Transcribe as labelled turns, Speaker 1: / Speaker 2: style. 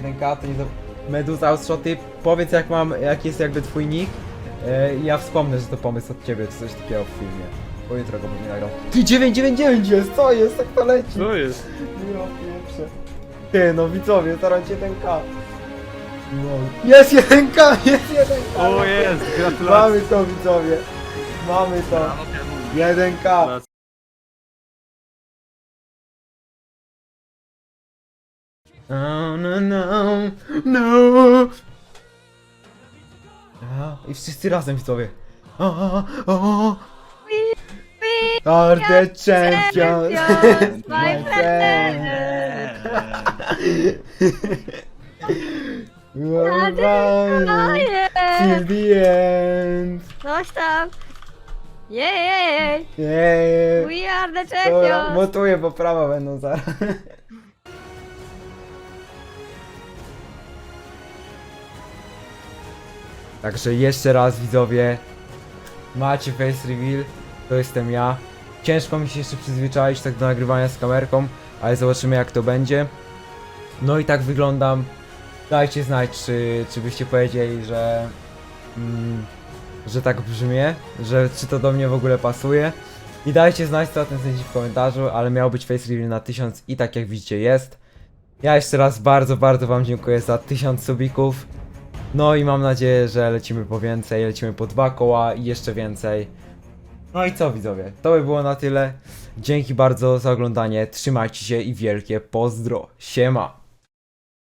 Speaker 1: 1K, to nie za... Meduza Outshoty, powiedz jak mam, jaki jest jakby twój nick e, i ja wspomnę, że to pomysł od ciebie, czy coś takiego w filmie. Bo jutro go będzie nagrał. Ty 999 jest, co jest, tak to leci.
Speaker 2: Co jest?
Speaker 1: Ja pierwsze. Ty, no widzowie, zaraz 1K. No. Jest 1K, jest 1K.
Speaker 2: O jest,
Speaker 1: Mamy
Speaker 2: gratulacje.
Speaker 1: to widzowie. Mamy to. 1K. No, no, no, no. A, I wszyscy razem widzowie. O, o, o. Are the champions, my friend. We're running till the end.
Speaker 3: Coś tam! Jej!
Speaker 1: Yeah.
Speaker 3: We are the champions!
Speaker 1: Montuję, bo prawa będą zaraz. Także jeszcze raz widzowie, macie face reveal, to jestem ja. Ciężko mi się jeszcze przyzwyczaić tak do nagrywania z kamerką, ale zobaczymy jak to będzie. No i tak wyglądam. Dajcie znać, czy, czy byście powiedzieli, że, mm, że tak brzmię, że czy to do mnie w ogóle pasuje. I dajcie znać co o tym sądzicie w komentarzu, ale miał być face reveal na 1000 i tak jak widzicie jest. Ja jeszcze raz bardzo, bardzo wam dziękuję za 1000 subików. No i mam nadzieję, że lecimy po więcej, lecimy po dwa koła i jeszcze więcej. No i co widzowie, to by było na tyle. Dzięki bardzo za oglądanie, trzymajcie się i wielkie pozdro. Siema!